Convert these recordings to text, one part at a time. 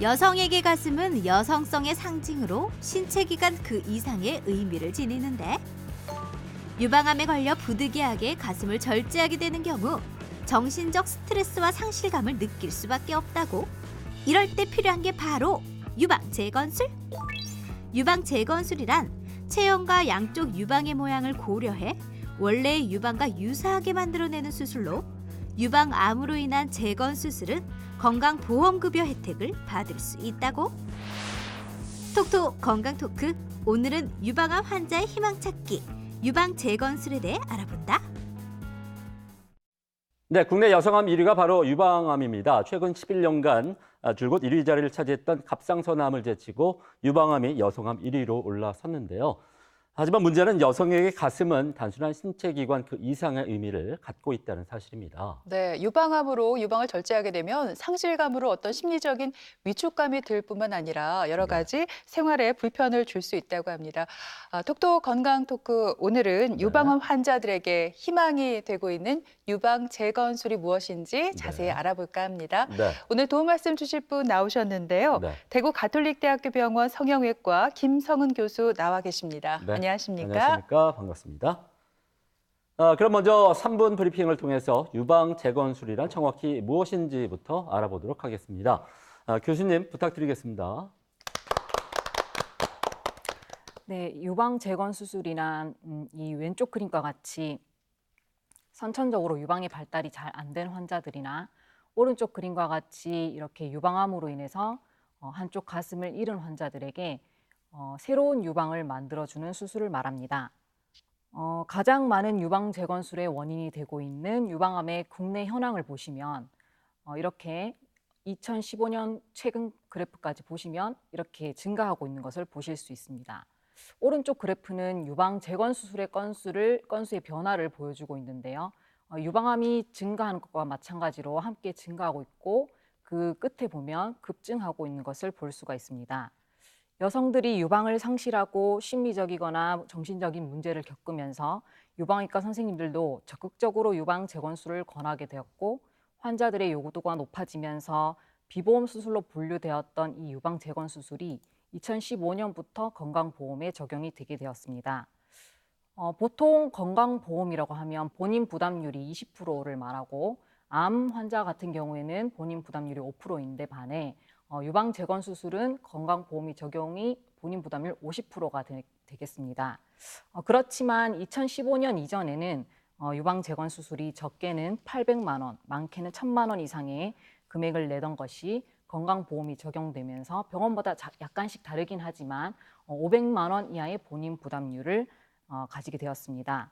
여성에게 가슴은 여성성의 상징으로 신체 기관 그 이상의 의미를 지니는데 유방암에 걸려 부득이하게 가슴을 절제하게 되는 경우 정신적 스트레스와 상실감을 느낄 수밖에 없다고. 이럴 때 필요한 게 바로 유방 재건술. 유방 재건술이란 체형과 양쪽 유방의 모양을 고려해 원래의 유방과 유사하게 만들어내는 수술로 유방암으로 인한 재건 수술은 건강보험급여 혜택을 받을 수 있다고. 톡톡 건강 토크 오늘은 유방암 환자의 희망 찾기 유방 재건술에 대해 알아본다. 네, 국내 여성암 1위가 바로 유방암입니다. 최근 11년간 아, 줄곧 1위 자리를 차지했던 갑상선암을 제치고 유방암이 여성암 1위로 올라섰는데요. 하지만 문제는 여성에게 가슴은 단순한 신체 기관 그 이상의 의미를 갖고 있다는 사실입니다. 네, 유방암으로 유방을 절제하게 되면 상실감으로 어떤 심리적인 위축감이 들 뿐만 아니라 여러 네. 가지 생활에 불편을 줄 수 있다고 합니다. 아, 톡톡 건강 토크 오늘은 네. 유방암 환자들에게 희망이 되고 있는 유방 재건술이 무엇인지 자세히 네. 알아볼까 합니다. 네. 오늘 도움 말씀 주실 분 나오셨는데요. 네. 대구 가톨릭대학교 병원 성형외과 김성은 교수 나와 계십니다. 네. 안녕하 십니까? 안녕하십니까? 반갑습니다. 아, 그럼 먼저 3분 브리핑을 통해서 유방 재건술이란 정확히 무엇인지부터 알아보도록 하겠습니다. 아, 교수님 부탁드리겠습니다. 네, 유방 재건 수술이란 음, 이 왼쪽 그림과 같이 선천적으로 유방의 발달이 잘 안 된 환자들이나 오른쪽 그림과 같이 이렇게 유방암으로 인해서 어, 한쪽 가슴을 잃은 환자들에게 어, 새로운 유방을 만들어주는 수술을 말합니다. 어, 가장 많은 유방 재건술의 원인이 되고 있는 유방암의 국내 현황을 보시면 어, 이렇게 2015년 최근 그래프까지 보시면 이렇게 증가하고 있는 것을 보실 수 있습니다. 오른쪽 그래프는 유방 재건 수술의 건수를 건수의 변화를 보여주고 있는데요. 어, 유방암이 증가하는 것과 마찬가지로 함께 증가하고 있고 그 끝에 보면 급증하고 있는 것을 볼 수가 있습니다. 여성들이 유방을 상실하고 심리적이거나 정신적인 문제를 겪으면서 유방외과 선생님들도 적극적으로 유방 재건술을 권하게 되었고 환자들의 요구도가 높아지면서 비보험 수술로 분류되었던 이 유방 재건 수술이 2015년부터 건강보험에 적용이 되게 되었습니다. 어, 보통 건강보험이라고 하면 본인 부담률이 20%를 말하고 암 환자 같은 경우에는 본인 부담률이 5%인데 반해 어, 유방 재건 수술은 건강보험이 적용이 본인 부담률 50%가 되, 되겠습니다. 어, 그렇지만 2015년 이전에는 어, 유방 재건 수술이 적게는 800만 원, 많게는 1000만 원 이상의 금액을 내던 것이 건강보험이 적용되면서 병원마다 자- 약간씩 다르긴 하지만 어, 500만 원 이하의 본인 부담률을 어, 가지게 되었습니다.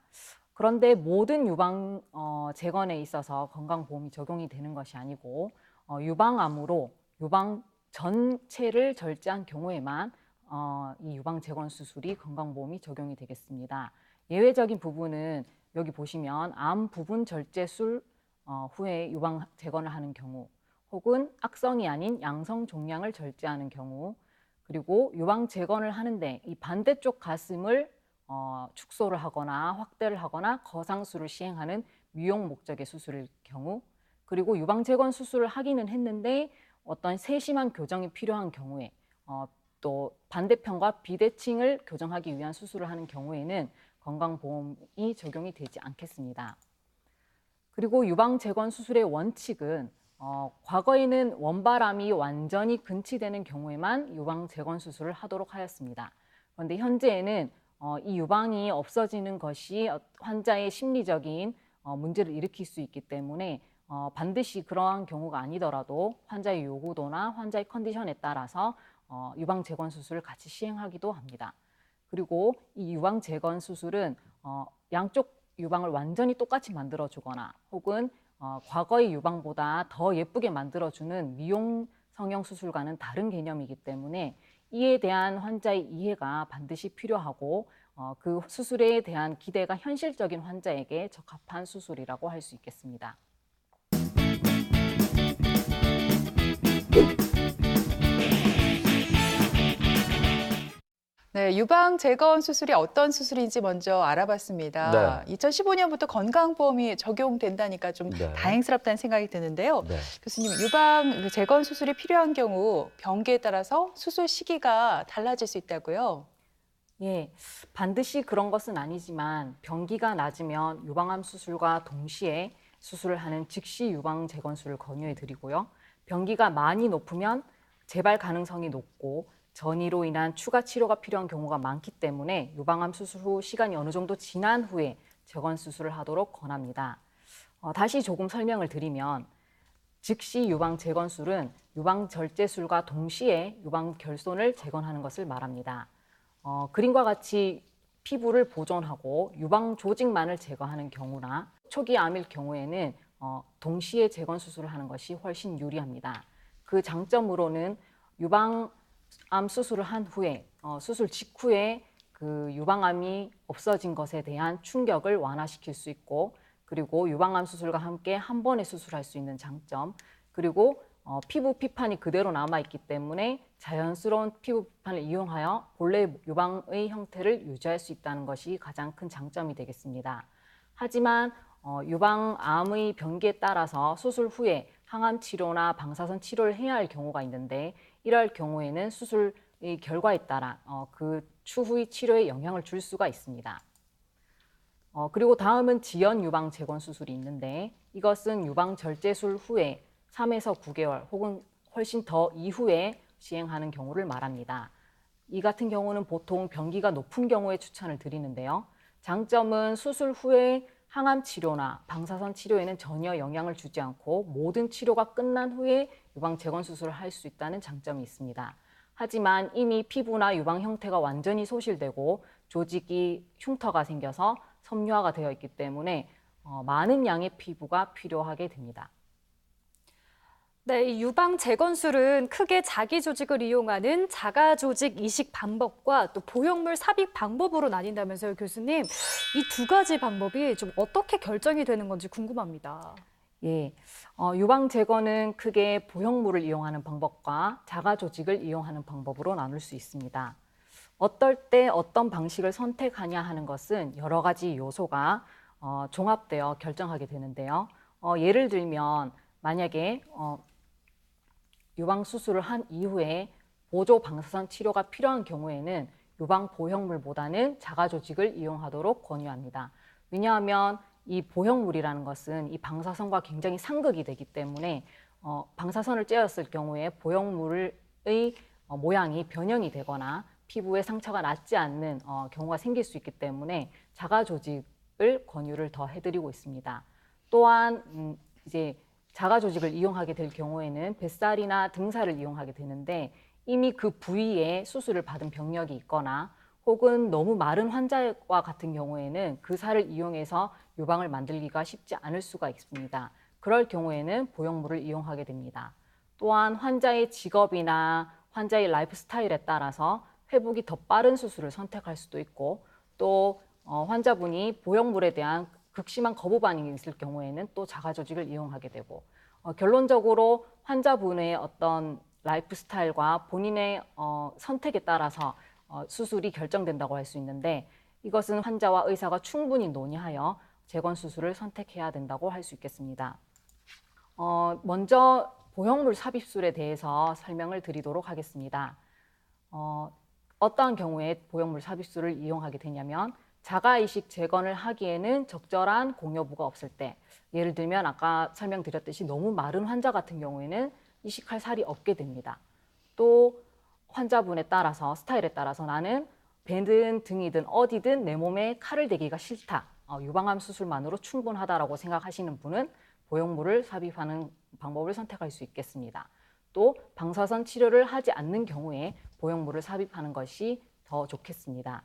그런데 모든 유방 어, 재건에 있어서 건강보험이 적용이 되는 것이 아니고 어, 유방암으로 유방 전체를 절제한 경우에만 어, 이 유방 재건 수술이 건강보험이 적용이 되겠습니다. 예외적인 부분은 여기 보시면 암 부분 절제술 어, 후에 유방 재건을 하는 경우 혹은 악성이 아닌 양성 종양을 절제하는 경우 그리고 유방 재건을 하는데 이 반대쪽 가슴을 어, 축소를 하거나 확대를 하거나 거상술을 시행하는 미용 목적의 수술일 경우 그리고 유방 재건 수술을 하기는 했는데 어떤 세심한 교정이 필요한 경우에 어, 또 반대편과 비대칭을 교정하기 위한 수술을 하는 경우에는 건강보험이 적용이 되지 않겠습니다. 그리고 유방 재건 수술의 원칙은 어, 과거에는 원바람이 완전히 근치되는 경우에만 유방 재건 수술을 하도록 하였습니다. 그런데 현재에는 어, 이 유방이 없어지는 것이 어, 환자의 심리적인 어, 문제를 일으킬 수 있기 때문에 어, 반드시 그러한 경우가 아니더라도 환자의 요구도나 환자의 컨디션에 따라서 어, 유방 재건 수술을 같이 시행하기도 합니다. 그리고 이 유방 재건 수술은 어, 양쪽 유방을 완전히 똑같이 만들어 주거나 혹은 어, 과거의 유방보다 더 예쁘게 만들어 주는 미용 성형 수술과는 다른 개념이기 때문에 이에 대한 환자의 이해가 반드시 필요하고 어, 그 수술에 대한 기대가 현실적인 환자에게 적합한 수술이라고 할 수 있겠습니다. 네, 네, 유방 재건 수술이 어떤 수술인지 먼저 알아봤습니다. 2015년부터 건강보험이 적용된다니까 좀 네. 다행스럽다는 생각이 드는데요. 네. 교수님, 유방 그 재건 수술이 필요한 경우 병기에 따라서 수술 시기가 달라질 수 있다고요? 예, 반드시 그런 것은 아니지만 병기가 낮으면 유방암 수술과 동시에 수술을 하는 즉시 유방 재건술을 권유해 드리고요. 병기가 많이 높으면 재발 가능성이 높고 전이로 인한 추가 치료가 필요한 경우가 많기 때문에 유방암 수술 후 시간이 어느 정도 지난 후에 재건 수술을 하도록 권합니다. 어, 다시 조금 설명을 드리면 즉시 유방 재건술은 유방 절제술과 동시에 유방 결손을 재건하는 것을 말합니다. 어, 그림과 같이 피부를 보존하고 유방 조직만을 제거하는 경우나 초기 암일 경우에는 어, 동시에 재건 수술을 하는 것이 훨씬 유리합니다. 그 장점으로는 유방암 수술을 한 후에 어, 수술 직후에 그 유방암이 없어진 것에 대한 충격을 완화시킬 수 있고 그리고 유방암 수술과 함께 한 번에 수술할 수 있는 장점 그리고 어, 피부 피판이 그대로 남아 있기 때문에 자연스러운 피부 피판을 이용하여 본래 유방의 형태를 유지할 수 있다는 것이 가장 큰 장점이 되겠습니다. 하지만 어, 유방암의 병기에 따라서 수술 후에 항암 치료나 방사선 치료를 해야 할 경우가 있는데 이럴 경우에는 수술의 결과에 따라 어, 그 추후의 치료에 영향을 줄 수가 있습니다. 어, 그리고 다음은 지연 유방 재건 수술이 있는데 이것은 유방 절제술 후에 3에서 9개월 혹은 훨씬 더 이후에 시행하는 경우를 말합니다. 이 같은 경우는 보통 병기가 높은 경우에 추천을 드리는데요. 장점은 수술 후에 항암 치료나 방사선 치료에는 전혀 영향을 주지 않고 모든 치료가 끝난 후에 유방 재건 수술을 할 수 있다는 장점이 있습니다. 하지만 이미 피부나 유방 형태가 완전히 소실되고 조직이 흉터가 생겨서 섬유화가 되어 있기 때문에 어, 많은 양의 피부가 필요하게 됩니다. 네, 이 유방 재건술은 크게 자기 조직을 이용하는 자가 조직 이식 방법과 또 보형물 삽입 방법으로 나뉜다면서요, 교수님. 이 두 가지 방법이 좀 어떻게 결정이 되는 건지 궁금합니다. 예, 어, 유방 제거는 크게 보형물을 이용하는 방법과 자가 조직을 이용하는 방법으로 나눌 수 있습니다. 어떨 때 어떤 방식을 선택하냐 하는 것은 여러 가지 요소가 어, 종합되어 결정하게 되는데요. 어, 예를 들면 만약에 어, 유방 수술을 한 이후에 보조 방사선 치료가 필요한 경우에는 유방 보형물보다는 자가 조직을 이용하도록 권유합니다. 왜냐하면 이 보형물이라는 것은 이 방사선과 굉장히 상극이 되기 때문에 어, 방사선을 쬐었을 경우에 보형물의 어, 모양이 변형이 되거나 피부에 상처가 낫지 않는 어, 경우가 생길 수 있기 때문에 자가 조직을 권유를 더 해드리고 있습니다. 또한 음, 이제 자가 조직을 이용하게 될 경우에는 뱃살이나 등살을 이용하게 되는데 이미 그 부위에 수술을 받은 병력이 있거나 혹은 너무 마른 환자와 같은 경우에는 그 살을 이용해서 유방을 만들기가 쉽지 않을 수가 있습니다. 그럴 경우에는 보형물을 이용하게 됩니다. 또한 환자의 직업이나 환자의 라이프 스타일에 따라서 회복이 더 빠른 수술을 선택할 수도 있고 또 어, 환자분이 보형물에 대한 극심한 거부 반응이 있을 경우에는 또 자가 조직을 이용하게 되고 어, 결론적으로 환자분의 어떤 라이프 스타일과 본인의 어, 선택에 따라서 어, 수술이 결정된다고 할 수 있는데 이것은 환자와 의사가 충분히 논의하여 재건 수술을 선택해야 된다고 할 수 있겠습니다. 어, 먼저 보형물 삽입술에 대해서 설명을 드리도록 하겠습니다. 어, 어떠한 경우에 보형물 삽입술을 이용하게 되냐면 자가이식 재건을 하기에는 적절한 공여부가 없을 때 예를 들면 아까 설명드렸듯이 너무 마른 환자 같은 경우에는 이식할 살이 없게 됩니다. 또 환자분에 따라서 스타일에 따라서 나는 배든 등이든 어디든 내 몸에 칼을 대기가 싫다. 어, 유방암 수술만으로 충분하다라고 생각하시는 분은 보형물을 삽입하는 방법을 선택할 수 있겠습니다. 또 방사선 치료를 하지 않는 경우에 보형물을 삽입하는 것이 더 좋겠습니다.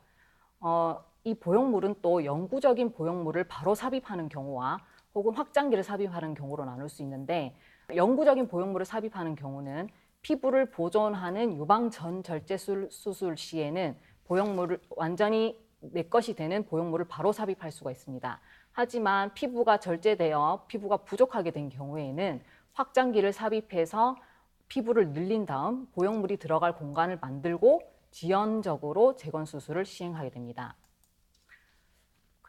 어, 이 보형물은 또 영구적인 보형물을 바로 삽입하는 경우와 혹은 확장기를 삽입하는 경우로 나눌 수 있는데 영구적인 보형물을 삽입하는 경우는 피부를 보존하는 유방 전 절제 수술 시에는 보형물을 완전히 내 것이 되는 보형물을 바로 삽입할 수가 있습니다. 하지만 피부가 절제되어 피부가 부족하게 된 경우에는 확장기를 삽입해서 피부를 늘린 다음 보형물이 들어갈 공간을 만들고 지연적으로 재건 수술을 시행하게 됩니다.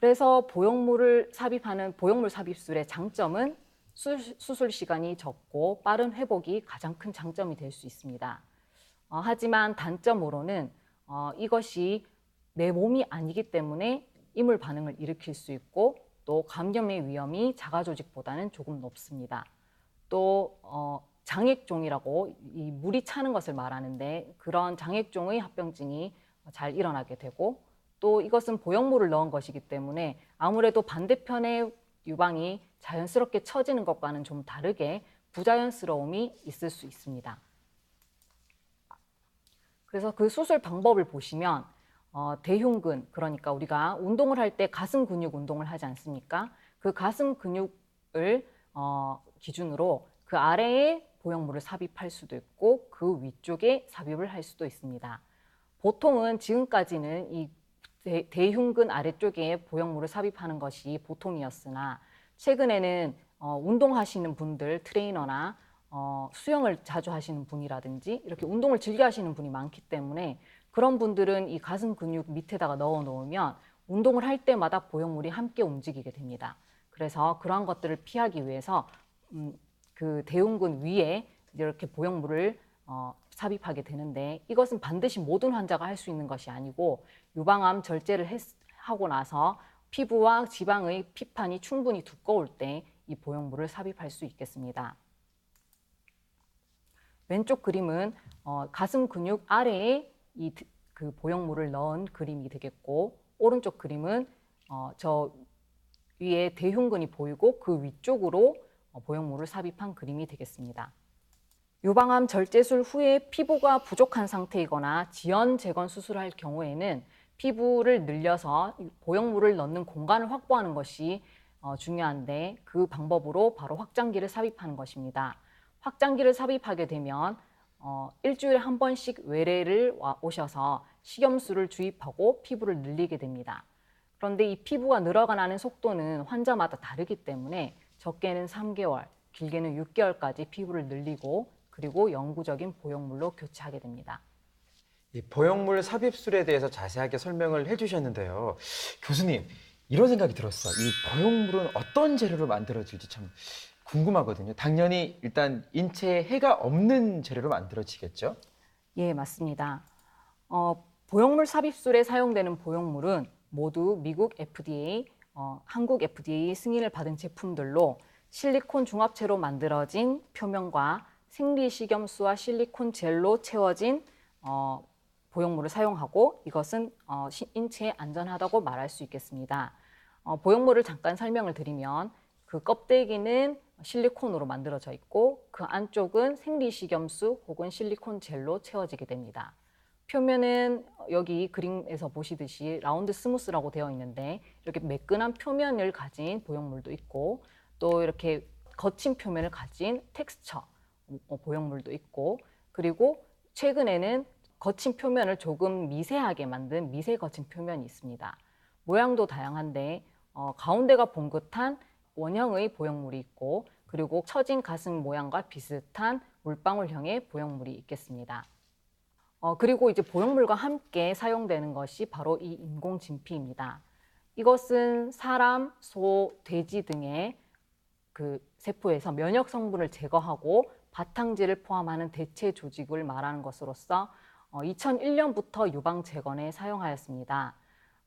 그래서 보형물을 삽입하는 보형물 삽입술의 장점은 수, 수술 시간이 적고 빠른 회복이 가장 큰 장점이 될 수 있습니다. 어, 하지만 단점으로는 어, 이것이 내 몸이 아니기 때문에 이물 반응을 일으킬 수 있고 또 감염의 위험이 자가 조직보다는 조금 높습니다. 또 어, 장액종이라고 이 물이 차는 것을 말하는데 그런 장액종의 합병증이 잘 일어나게 되고 또 이것은 보형물을 넣은 것이기 때문에 아무래도 반대편의 유방이 자연스럽게 처지는 것과는 좀 다르게 부자연스러움이 있을 수 있습니다. 그래서 그 수술 방법을 보시면 어, 대흉근 그러니까 우리가 운동을 할 때 가슴 근육 운동을 하지 않습니까? 그 가슴 근육을 어, 기준으로 그 아래에 보형물을 삽입할 수도 있고 그 위쪽에 삽입을 할 수도 있습니다. 보통은 지금까지는 이 대, 대흉근 아래쪽에 보형물을 삽입하는 것이 보통이었으나 최근에는 어, 운동하시는 분들 트레이너나 어, 수영을 자주 하시는 분이라든지 이렇게 운동을 즐겨 하시는 분이 많기 때문에 그런 분들은 이 가슴 근육 밑에다가 넣어 놓으면 운동을 할 때마다 보형물이 함께 움직이게 됩니다. 그래서 그러한 것들을 피하기 위해서 음, 그 대흉근 위에 이렇게 보형물을 어, 삽입하게 되는데 이것은 반드시 모든 환자가 할 수 있는 것이 아니고 유방암 절제를 했, 하고 나서 피부와 지방의 피판이 충분히 두꺼울 때 이 보형물을 삽입할 수 있겠습니다. 왼쪽 그림은 어, 가슴 근육 아래에 이 그 보형물을 넣은 그림이 되겠고 오른쪽 그림은 어, 저 위에 대흉근이 보이고 그 위쪽으로 어, 보형물을 삽입한 그림이 되겠습니다. 유방암 절제술 후에 피부가 부족한 상태이거나 지연 재건 수술할 경우에는 피부를 늘려서 보형물을 넣는 공간을 확보하는 것이 어, 중요한데 그 방법으로 바로 확장기를 삽입하는 것입니다. 확장기를 삽입하게 되면 어, 일주일에 한 번씩 외래를 와 오셔서 식염수를 주입하고 피부를 늘리게 됩니다. 그런데 이 피부가 늘어가는 속도는 환자마다 다르기 때문에 적게는 3개월, 길게는 6개월까지 피부를 늘리고 그리고 영구적인 보형물로 교체하게 됩니다. 이 보형물 삽입술에 대해서 자세하게 설명을 해주셨는데요. 교수님, 이런 생각이 들었어. 이 보형물은 어떤 재료로 만들어질지 참 궁금하거든요. 당연히 일단 인체에 해가 없는 재료로 만들어지겠죠? 예, 맞습니다. 어, 보형물 삽입술에 사용되는 보형물은 모두 미국 FDA, 어, 한국 FDA 승인을 받은 제품들로 실리콘 중합체로 만들어진 표면과 생리식염수와 실리콘 젤로 채워진 어, 보형물을 사용하고 이것은 어, 시- 인체에 안전하다고 말할 수 있겠습니다. 어, 보형물을 잠깐 설명을 드리면 그 껍데기는 실리콘으로 만들어져 있고 그 안쪽은 생리식염수 혹은 실리콘 젤로 채워지게 됩니다. 표면은 여기 그림에서 보시듯이 라운드 스무스라고 되어 있는데 이렇게 매끈한 표면을 가진 보형물도 있고 또 이렇게 거친 표면을 가진 텍스처 어, 보형물도 있고 그리고 최근에는 거친 표면을 조금 미세하게 만든 미세 거친 표면이 있습니다. 모양도 다양한데 어, 가운데가 봉긋한 원형의 보형물이 있고 그리고 처진 가슴 모양과 비슷한 물방울형의 보형물이 있겠습니다. 어, 그리고 이제 보형물과 함께 사용되는 것이 바로 이 인공 진피입니다. 이것은 사람, 소, 돼지 등의 그 세포에서 면역 성분을 제거하고 바탕질을 포함하는 대체 조직을 말하는 것으로서 어, 2001년부터 유방 재건에 사용하였습니다.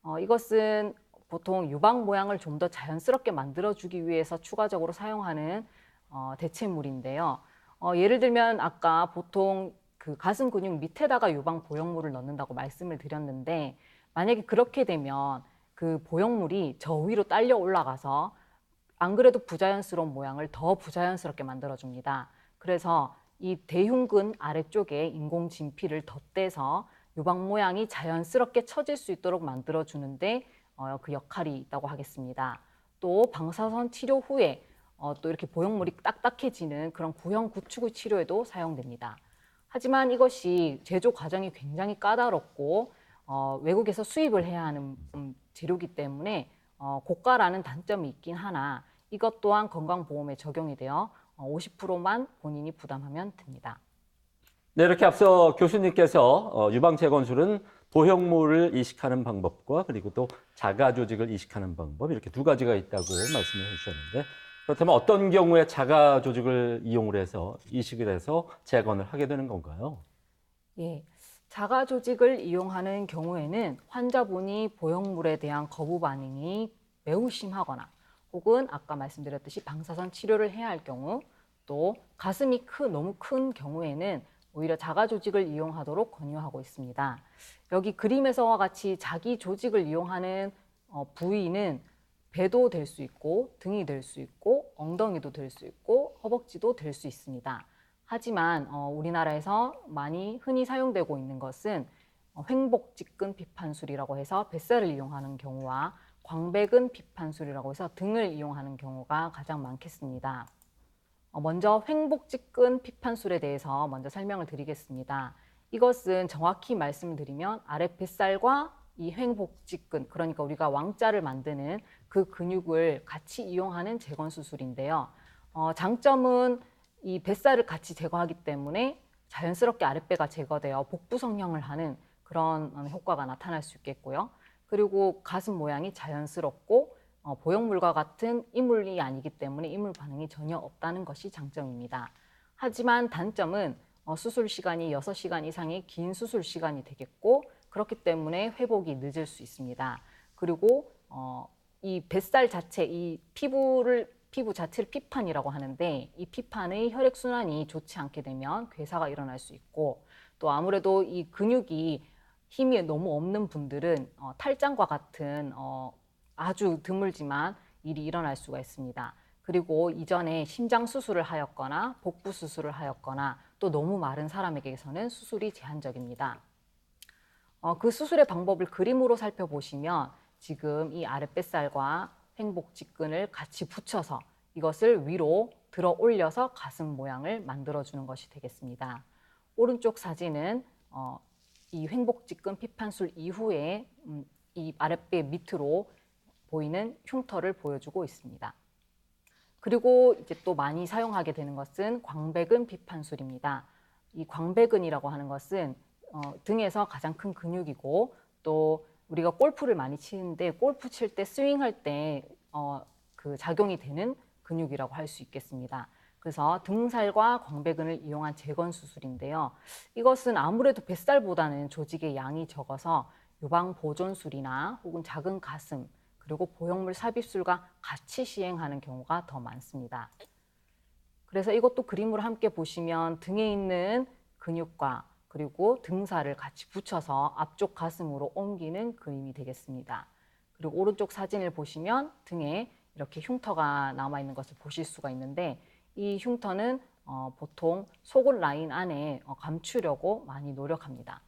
어, 이것은 보통 유방 모양을 좀 더 자연스럽게 만들어주기 위해서 추가적으로 사용하는 어, 대체물인데요. 어, 예를 들면 아까 보통 그 가슴 근육 밑에다가 유방 보형물을 넣는다고 말씀을 드렸는데 만약에 그렇게 되면 그 보형물이 저 위로 딸려 올라가서 안 그래도 부자연스러운 모양을 더 부자연스럽게 만들어줍니다. 그래서 이 대흉근 아래쪽에 인공 진피를 덧대서 유방 모양이 자연스럽게 처질 수 있도록 만들어 주는데 어, 그 역할이 있다고 하겠습니다. 또 방사선 치료 후에 어, 또 이렇게 보형물이 딱딱해지는 그런 구형 구축의 치료에도 사용됩니다. 하지만 이것이 제조 과정이 굉장히 까다롭고 어, 외국에서 수입을 해야 하는 음, 재료이기 때문에 어, 고가라는 단점이 있긴 하나 이것 또한 건강보험에 적용이 되어 어, 50%만 본인이 부담하면 됩니다. 네, 이렇게 앞서 교수님께서 어, 유방 재건술은 보형물을 이식하는 방법과 그리고 또 자가 조직을 이식하는 방법 이렇게 두 가지가 있다고 말씀을 해주셨는데 그렇다면 어떤 경우에 자가 조직을 이용을 해서 이식을 해서 재건을 하게 되는 건가요? 예. 자가 조직을 이용하는 경우에는 환자분이 보형물에 대한 거부 반응이 매우 심하거나 혹은 아까 말씀드렸듯이 방사선 치료를 해야 할 경우 또 가슴이 크, 너무 큰 경우에는 오히려 자가 조직을 이용하도록 권유하고 있습니다. 여기 그림에서와 같이 자기 조직을 이용하는 어, 부위는 배도 될 수 있고 등이 될 수 있고 엉덩이도 될 수 있고 허벅지도 될 수 있습니다. 하지만 어, 우리나라에서 많이 흔히 사용되고 있는 것은 어, 횡복직근 비판술이라고 해서 뱃살을 이용하는 경우와 광배근 비판술이라고 해서 등을 이용하는 경우가 가장 많겠습니다. 어, 먼저 횡복직근 피판술에 대해서 먼저 설명을 드리겠습니다. 이것은 정확히 말씀드리면 아래 뱃살과 이 횡복직근, 그러니까 우리가 왕자를 만드는 그 근육을 같이 이용하는 재건 수술인데요. 어, 장점은 이 뱃살을 같이 제거하기 때문에 자연스럽게 아랫배가 제거되어 복부 성형을 하는 그런 어, 효과가 나타날 수 있겠고요. 그리고 가슴 모양이 자연스럽고 어, 보형물과 같은 이물이 아니기 때문에 이물 반응이 전혀 없다는 것이 장점입니다. 하지만 단점은 어, 수술 시간이 6시간 이상의 긴 수술 시간이 되겠고 그렇기 때문에 회복이 늦을 수 있습니다. 그리고 어, 이 뱃살 자체, 이 피부를 피부 자체를 피판이라고 하는데 이 피판의 혈액 순환이 좋지 않게 되면 괴사가 일어날 수 있고 또 아무래도 이 근육이 힘이 너무 없는 분들은 어, 탈장과 같은 어, 아주 드물지만 일이 일어날 수가 있습니다. 그리고 이전에 심장 수술을 하였거나 복부 수술을 하였거나 또 너무 마른 사람에게서는 수술이 제한적입니다. 어, 그 수술의 방법을 그림으로 살펴보시면 지금 이 아랫뱃살과 횡복 직근을 같이 붙여서 이것을 위로 들어 올려서 가슴 모양을 만들어 주는 것이 되겠습니다. 오른쪽 사진은 어, 이 횡복직근 피판술 이후에 음, 이 아랫배 밑으로 보이는 흉터를 보여주고 있습니다. 그리고 이제 또 많이 사용하게 되는 것은 광배근 비판술입니다. 이 광배근이라고 하는 것은 어, 등에서 가장 큰 근육이고 또 우리가 골프를 많이 치는데 골프 칠 때 스윙할 때 어, 그 작용이 되는 근육이라고 할 수 있겠습니다. 그래서 등살과 광배근을 이용한 재건 수술인데요. 이것은 아무래도 뱃살보다는 조직의 양이 적어서 유방 보존술이나 혹은 작은 가슴 그리고 보형물 삽입술과 같이 시행하는 경우가 더 많습니다. 그래서 이것도 그림으로 함께 보시면 등에 있는 근육과 그리고 등살을 같이 붙여서 앞쪽 가슴으로 옮기는 그림이 되겠습니다. 그리고 오른쪽 사진을 보시면 등에 이렇게 흉터가 남아 있는 것을 보실 수가 있는데 이 흉터는 어, 보통 속옷 라인 안에 어, 감추려고 많이 노력합니다.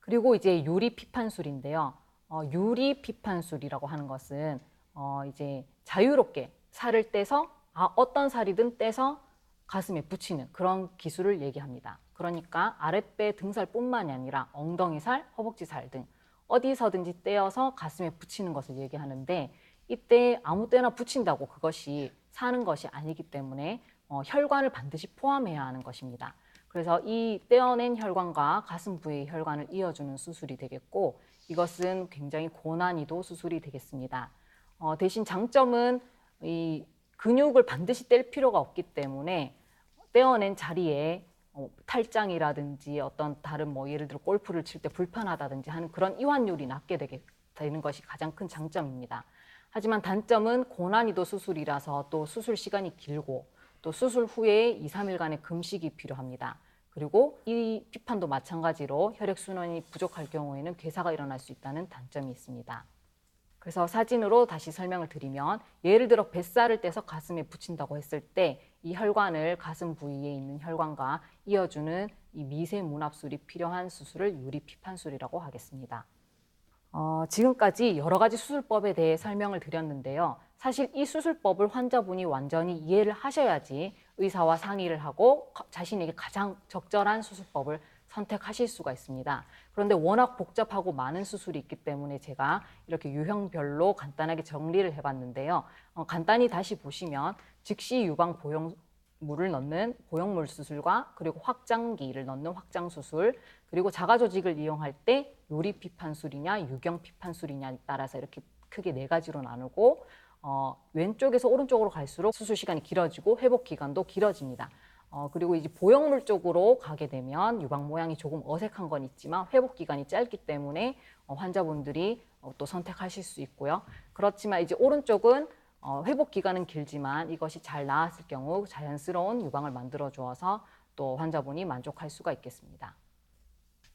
그리고 이제 유리 피판술인데요. 어, 유리 피판술이라고 하는 것은 어, 이제 자유롭게 살을 떼서 아, 어떤 살이든 떼서 가슴에 붙이는 그런 기술을 얘기합니다. 그러니까 아랫배 등살뿐만이 아니라 엉덩이 살, 허벅지 살 등 어디서든지 떼어서 가슴에 붙이는 것을 얘기하는데 이때 아무 때나 붙인다고 그것이 사는 것이 아니기 때문에 어, 혈관을 반드시 포함해야 하는 것입니다. 그래서 이 떼어낸 혈관과 가슴 부의 혈관을 이어주는 수술이 되겠고 이것은 굉장히 고난이도 수술이 되겠습니다. 어, 대신 장점은 이 근육을 반드시 뗄 필요가 없기 때문에 떼어낸 자리에 어, 탈장이라든지 어떤 다른 뭐 예를 들어 골프를 칠 때 불편하다든지 하는 그런 이완율이 낮게 되게 되는 것이 가장 큰 장점입니다. 하지만 단점은 고난이도 수술이라서 또 수술 시간이 길고 또 수술 후에 2, 3일간의 금식이 필요합니다. 그리고 이 피판도 마찬가지로 혈액순환이 부족할 경우에는 괴사가 일어날 수 있다는 단점이 있습니다. 그래서 사진으로 다시 설명을 드리면 예를 들어 뱃살을 떼서 가슴에 붙인다고 했을 때 이 혈관을 가슴 부위에 있는 혈관과 이어주는 이 미세 문합술이 필요한 수술을 유리 피판술이라고 하겠습니다. 어, 지금까지 여러 가지 수술법에 대해 설명을 드렸는데요. 사실 이 수술법을 환자분이 완전히 이해를 하셔야지 의사와 상의를 하고 자신에게 가장 적절한 수술법을 선택하실 수가 있습니다. 그런데 워낙 복잡하고 많은 수술이 있기 때문에 제가 이렇게 유형별로 간단하게 정리를 해봤는데요. 어, 간단히 다시 보시면 즉시 유방 보형 물을 넣는 보형물 수술과 그리고 확장기를 넣는 확장 수술 그리고 자가 조직을 이용할 때 요리 피판술이냐 유경 피판술이냐에 따라서 이렇게 크게 네 가지로 나누고 어, 왼쪽에서 오른쪽으로 갈수록 수술 시간이 길어지고 회복 기간도 길어집니다. 어, 그리고 이제 보형물 쪽으로 가게 되면 유방 모양이 조금 어색한 건 있지만 회복 기간이 짧기 때문에 어, 환자분들이 어, 또 선택하실 수 있고요. 그렇지만 이제 오른쪽은 어, 회복 기간은 길지만 이것이 잘 나았을 경우 자연스러운 유방을 만들어 주어서 또 환자분이 만족할 수가 있겠습니다.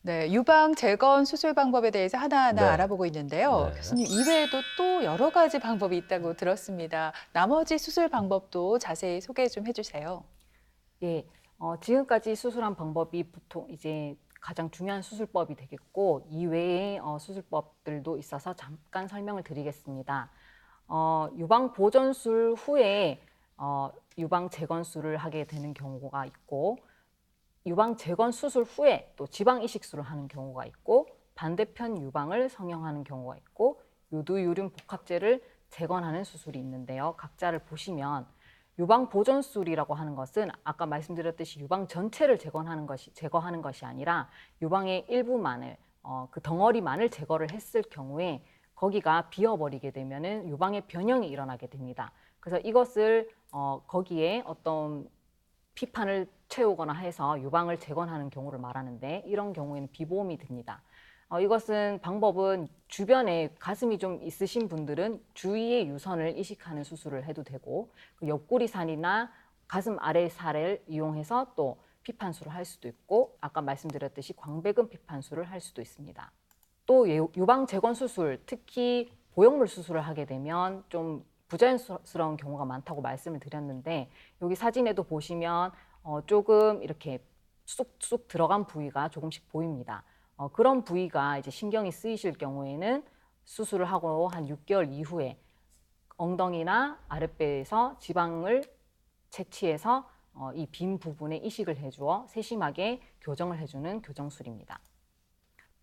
네, 유방 재건 수술 방법에 대해서 하나하나 네. 알아보고 있는데요. 네. 교수님 이외에도 또 여러 가지 방법이 있다고 들었습니다. 나머지 수술 방법도 자세히 소개 좀 해주세요. 예, 어, 지금까지 수술한 방법이 보통 이제 가장 중요한 수술법이 되겠고 이외의 어, 수술법들도 있어서 잠깐 설명을 드리겠습니다. 어, 유방 보존술 후에 어, 유방 재건술을 하게 되는 경우가 있고 유방 재건 수술 후에 또 지방 이식술을 하는 경우가 있고 반대편 유방을 성형하는 경우가 있고 유두유륜 복합제를 재건하는 수술이 있는데요. 각자를 보시면 유방 보존술이라고 하는 것은 아까 말씀드렸듯이 유방 전체를 재건하는 것이 제거하는 것이 아니라 유방의 일부만을 어, 그 덩어리만을 제거를 했을 경우에 거기가 비어버리게 되면은 유방의 변형이 일어나게 됩니다. 그래서 이것을 어, 거기에 어떤 피판을 채우거나 해서 유방을 재건하는 경우를 말하는데 이런 경우에는 비보험이 됩니다. 어, 이것은 방법은 주변에 가슴이 좀 있으신 분들은 주위의 유선을 이식하는 수술을 해도 되고 그 옆구리 살이나 가슴 아래 살을 이용해서 또 피판술을 할 수도 있고 아까 말씀드렸듯이 광배근 피판술을 할 수도 있습니다. 또 예- 유방 재건 수술, 특히 보형물 수술을 하게 되면 좀 부자연스러운 경우가 많다고 말씀을 드렸는데 여기 사진에도 보시면 어, 조금 이렇게 쑥쑥 들어간 부위가 조금씩 보입니다. 어, 그런 부위가 이제 신경이 쓰이실 경우에는 수술을 하고 한 6개월 이후에 엉덩이나 아랫배에서 지방을 채취해서 어, 이빈 부분에 이식을 해주어 세심하게 교정을 해주는 교정술입니다.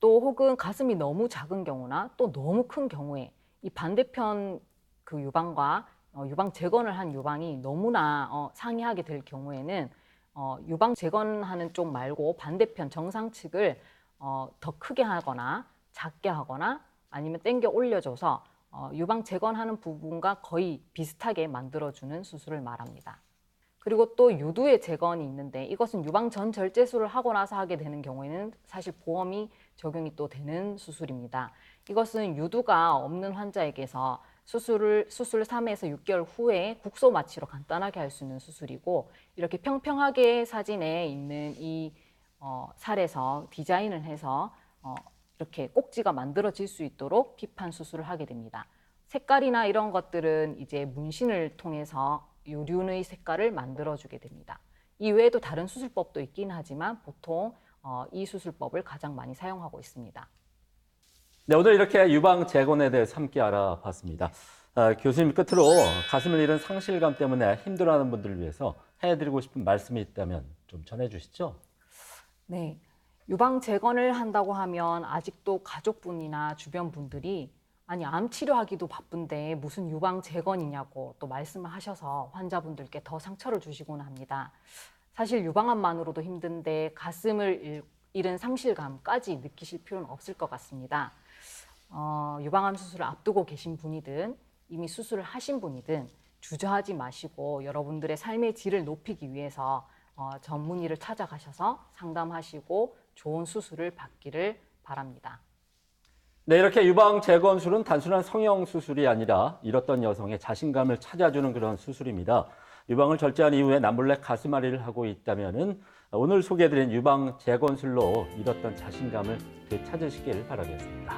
또 혹은 가슴이 너무 작은 경우나 또 너무 큰 경우에 이 반대편 그 유방과 어, 유방 재건을 한 유방이 너무나 어, 상이하게 될 경우에는 어, 유방 재건하는 쪽 말고 반대편 정상 측을 어, 더 크게 하거나 작게 하거나 아니면 당겨 올려줘서 어, 유방 재건하는 부분과 거의 비슷하게 만들어주는 수술을 말합니다. 그리고 또 유두의 재건이 있는데 이것은 유방 전 절제술을 하고 나서 하게 되는 경우에는 사실 보험이 적용이 또 되는 수술입니다. 이것은 유두가 없는 환자에게서 수술을 수술 3에서 6개월 후에 국소 마취로 간단하게 할 수 있는 수술이고 이렇게 평평하게 사진에 있는 이 어, 살에서 디자인을 해서 어, 이렇게 꼭지가 만들어질 수 있도록 피판 수술을 하게 됩니다. 색깔이나 이런 것들은 이제 문신을 통해서 유륜의 색깔을 만들어주게 됩니다. 이 외에도 다른 수술법도 있긴 하지만 보통 어, 이 수술법을 가장 많이 사용하고 있습니다. 네, 오늘 이렇게 유방 재건에 대해서 함께 알아봤습니다. 아, 교수님 끝으로 가슴을 잃은 상실감 때문에 힘들어하는 분들을 위해서 해드리고 싶은 말씀이 있다면 좀 전해주시죠. 네. 유방 재건을 한다고 하면 아직도 가족분이나 주변 분들이 아니 암 치료하기도 바쁜데 무슨 유방 재건이냐고 또 말씀을 하셔서 환자분들께 더 상처를 주시곤 합니다. 사실 유방암만으로도 힘든데 가슴을 잃- 잃은 상실감까지 느끼실 필요는 없을 것 같습니다. 어, 유방암 수술을 앞두고 계신 분이든 이미 수술을 하신 분이든 주저하지 마시고 여러분들의 삶의 질을 높이기 위해서 어, 전문의를 찾아가셔서 상담하시고 좋은 수술을 받기를 바랍니다. 네, 이렇게 유방 재건술은 단순한 성형 수술이 아니라 잃었던 여성의 자신감을 찾아주는 그런 수술입니다. 유방을 절제한 이후에 남몰래 가슴앓이를 하고 있다면은 오늘 소개해드린 유방 재건술로 잃었던 자신감을 되찾으시길 바라겠습니다.